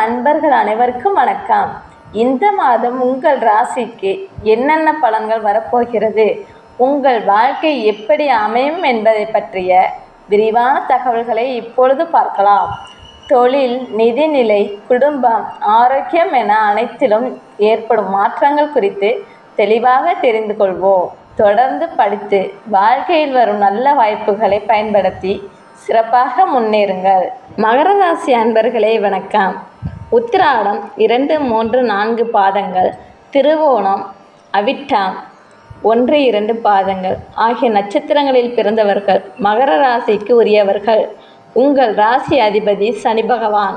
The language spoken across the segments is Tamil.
அன்பர்கள் அனைவருக்கும் வணக்கம். இந்த மாதம் உங்கள் ராசிக்கு என்னென்ன பலன்கள் வரப்போகிறது? உங்கள் வாழ்க்கை எப்படி அமையும் என்பதை பற்றிய விரிவான தகவல்களை இப்பொழுது பார்க்கலாம். தொழில் நிதிநிலை குடும்பம் ஆரோக்கியம் என அனைத்திலும் ஏற்படும் மாற்றங்கள் குறித்து தெளிவாக தெரிந்து கொள்வோம். தொடர்ந்து படித்து வாழ்க்கையில் வரும் நல்ல வாய்ப்புகளை பயன்படுத்தி சிறப்பாக முன்னேறுங்கள். மகர ராசி அன்பர்களே வணக்கம். உத்திராடம் இரண்டு மூன்று நான்கு பாதங்கள் திருவோணம் அவிட்டம் ஒன்று இரண்டு பாதங்கள் ஆகிய நட்சத்திரங்களில் பிறந்தவர்கள் மகர ராசிக்கு உரியவர்கள். உங்கள் ராசி அதிபதி சனி பகவான்.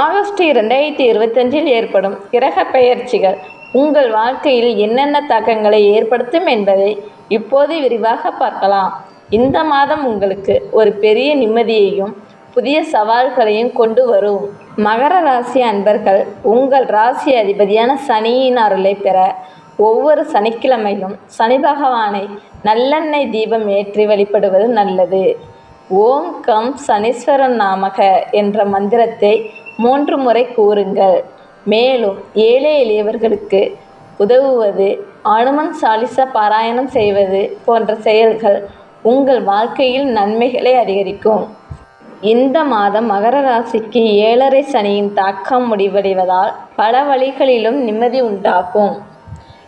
ஆகஸ்ட் இரண்டாயிரத்தி இருபத்தஞ்சில் ஏற்படும் கிரக பெயர்ச்சிகள் உங்கள் வாழ்க்கையில் என்னென்ன தாக்கங்களை ஏற்படுத்தும் என்பதை இப்போது விரிவாக பார்க்கலாம். இந்த மாதம் உங்களுக்கு ஒரு பெரிய நிம்மதியையும் புதிய சவால்களையும் கொண்டு வரும். மகர ராசி அன்பர்கள் உங்கள் ராசி அதிபதியான சனியின் அருளை பெற ஒவ்வொரு சனிக்கிழமையும் சனி பகவானை நல்லெண்ணெய் தீபம் ஏற்றி வழிபடுவது நல்லது. ஓம் கம் சனீஸ்வரன் நாமக என்ற மந்திரத்தை மூன்று முறை கூறுங்கள். மேலும் ஏழை எளியவர்களுக்கு உதவுவது அனுமன் சாலிச பாராயணம் செய்வது போன்ற செயல்கள் உங்கள் வாழ்க்கையில் நன்மைகளை அதிகரிக்கும். இந்த மாதம் மகர ராசிக்கு ஏழரை சனியின் தாக்கம் முடிவடைவதால் பல வழிகளிலும் நிம்மதி உண்டாகும்.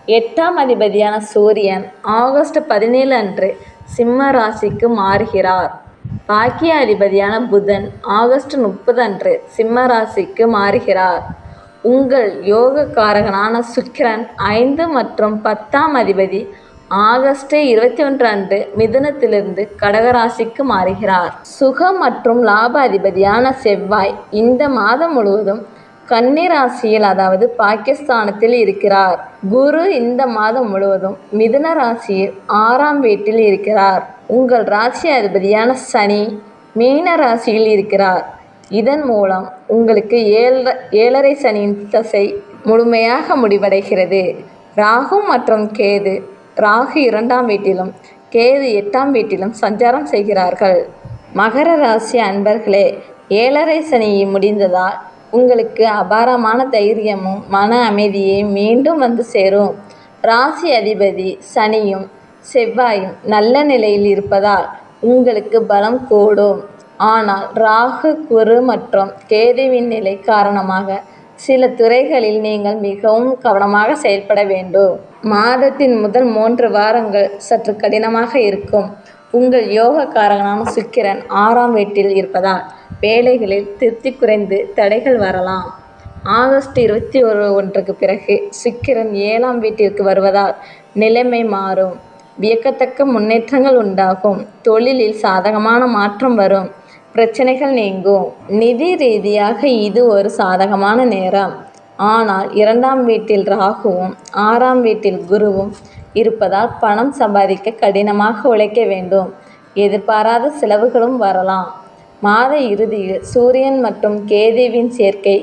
எட்டாம் அதிபதியான சூரியன் ஆகஸ்ட் பதினேழு அன்று சிம்ம ராசிக்கு மாறுகிறார். பாக்கிய அதிபதியான புதன் ஆகஸ்ட் முப்பது அன்று சிம்ம ராசிக்கு மாறுகிறார். உங்கள் யோகக்காரகனான சுக்கிரன் ஐந்து மற்றும் பத்தாம் அதிபதி ஆகஸ்ட் இருபத்தி ஒன்று அன்று மிதுனத்திலிருந்து கடகராசிக்கு மாறுகிறார். சுகம் மற்றும் லாப அதிபதியான செவ்வாய் இந்த மாதம் முழுவதும் கன்னிராசியில் அதாவது பாகிஸ்தானத்தில் இருக்கிறார். குரு இந்த மாதம் முழுவதும் மிதுன ராசியில் ஆறாம் வீட்டில் இருக்கிறார். உங்கள் ராசி அதிபதியான சனி மீன ராசியில் இருக்கிறார். இதன் மூலம் உங்களுக்கு ஏழ ஏழரை சனியின் தசை முழுமையாக முடிவடைகிறது. ராகு மற்றும் கேது ராகு இரண்டாம் வீட்டிலும் கேது எட்டாம் வீட்டிலும் சஞ்சாரம் செய்கிறார்கள். மகர ராசி அன்பர்களே ஏழரை சனி முடிந்ததால் உங்களுக்கு அபாரமான தைரியமும் மன அமைதியே மீண்டும் வந்து சேரும். ராசி அதிபதி சனியும் செவ்வாயும் நல்ல நிலையில் இருப்பதால் உங்களுக்கு பலம் கூடும். ஆனால் ராகு குரு மற்றும் கேதுவின் நிலை காரணமாக சில துறைகளில் நீங்கள் மிகவும் கவனமாக செயல்பட வேண்டும். மாதத்தின் முதல் மூன்று வாரங்கள் சற்று கடினமாக இருக்கும். உங்கள் யோகக்காரகனான சுக்கிரன் ஆறாம் வீட்டில் இருப்பதால் வேலைகளில் திருப்தி குறைந்து தடைகள் வரலாம். ஆகஸ்ட் இருபத்தி ஒரு ஒன்றுக்கு பிறகு சுக்கிரன் ஏழாம் வீட்டிற்கு வருவதால் நிலைமை மாறும். வியக்கத்தக்க முன்னேற்றங்கள் உண்டாகும். தொழிலில் சாதகமான மாற்றம் வரும். பிரச்சனைகள் நீங்கும். நிதி ரீதியாக இது ஒரு சாதகமான நேரம். ஆனால் இரண்டாம் வீட்டில் ராகுவும் ஆறாம் வீட்டில் குருவும் இருப்பதால் பணம் சம்பாதிக்க கடினமாக உழைக்க வேண்டும். எதிர்பாராத செலவுகளும் வரலாம். மாத இறுதியில் சூரியன் மற்றும் கேதுவின் சேர்க்கை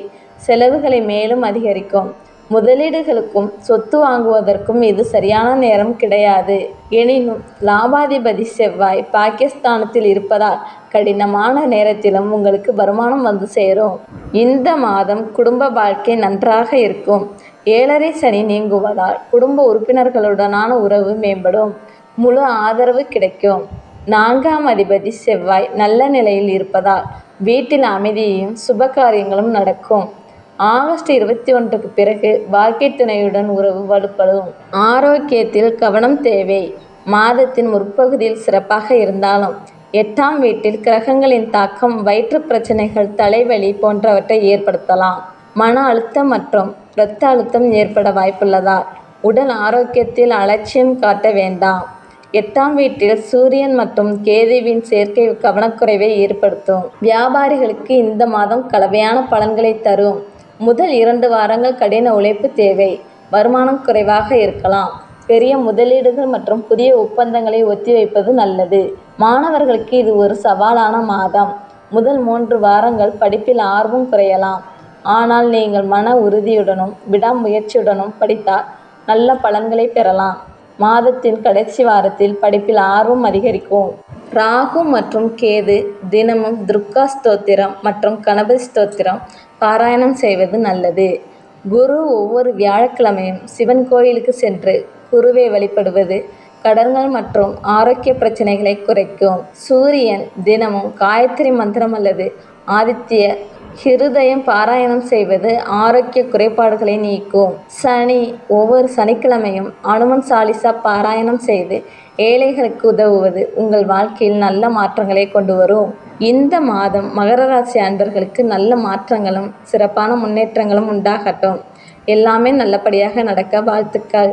செலவுகளை மேலும் அதிகரிக்கும். முதலீடுகளுக்கும் சொத்து வாங்குவதற்கும் இது சரியான நேரம் கிடையாது. எனினும் லாபாதிபதி செவ்வாய் பாகிஸ்தானத்தில் இருப்பதால் கடினமான நேரத்திலும் உங்களுக்கு வருமானம் வந்து சேரும். இந்த மாதம் குடும்ப வாழ்க்கை நன்றாக இருக்கும். ஏழரை சனி நீங்குவதால் குடும்ப உறுப்பினர்களுடனான உறவு மேம்படும். முழு ஆதரவு கிடைக்கும். நான்காம் அதிபதி செவ்வாய் நல்ல நிலையில் இருப்பதால் வீட்டில் அமைதியும் சுப காரியங்களும் நடக்கும். ஆகஸ்ட் இருபத்தி ஒன்றுக்கு பிறகு வாழ்க்கை துணையுடன் உறவு வலுப்படும். ஆரோக்கியத்தில் கவனம் தேவை. மாதத்தின் முற்பகுதியில் சிறப்பாக இருந்தாலும் எட்டாம் வீட்டில் கிரகங்களின் தாக்கம் வயிற்று பிரச்சனைகள் தலைவலி போன்றவற்றை ஏற்படுத்தலாம். மன அழுத்தம் மற்றும் இரத்த அழுத்தம் ஏற்பட வாய்ப்புள்ளதால் உடல் ஆரோக்கியத்தில் அலட்சியம் காட்ட வேண்டாம். எட்டாம் வீட்டில் சூரியன் மற்றும் கேதுவின் சேர்க்கை கவனக்குறைவை ஏற்படுத்தும். வியாபாரிகளுக்கு இந்த மாதம் கலவையான பலன்களை தரும். முதல் இரண்டு வாரங்கள் கடின உழைப்பு தேவை. வருமானம் குறைவாக இருக்கலாம். பெரிய முதலீடுகள் மற்றும் புதிய ஒப்பந்தங்களை ஒத்திவைப்பது நல்லது. மாணவர்களுக்கு இது ஒரு சவாலான மாதம். முதல் மூன்று வாரங்கள் படிப்பில் ஆர்வம் குறையலாம். ஆனால் நீங்கள் மன உறுதியுடனும் விடாமுயற்சியுடனும் படித்தால் நல்ல பலன்களை பெறலாம். மாதத்தின் கடைசி வாரத்தில் படிப்பில் ஆர்வம் அதிகரிக்கும். ராகு மற்றும் கேது தினமும் துர்கா ஸ்தோத்திரம் மற்றும் கணபதி ஸ்தோத்திரம் பாராயணம் செய்வது நல்லது. குரு ஒவ்வொரு வியாழக்கிழமையும் சிவன் கோயிலுக்கு சென்று குருவை வழிபடுவது கடன்கள் மற்றும் ஆரோக்கிய பிரச்சனைகளை குறைக்கும். சூரியன் தினமும் காயத்ரி மந்திரம் அல்லது ஆதித்ய ஹிருதயம் பாராயணம் செய்வது ஆரோக்கிய குறைபாடுகளை நீக்கும். சனி ஒவ்வொரு சனிக்கிழமையும் அனுமன் சாலிசா பாராயணம் செய்து ஏழைகளுக்கு உதவுவது உங்கள் வாழ்க்கையில் நல்ல மாற்றங்களை கொண்டு வரும். இந்த மாதம் மகர ராசி அன்பர்களுக்கு நல்ல மாற்றங்களும் சிறப்பான முன்னேற்றங்களும் உண்டாகட்டும். எல்லாமே நல்லபடியாக நடக்க வாழ்த்துக்கள்.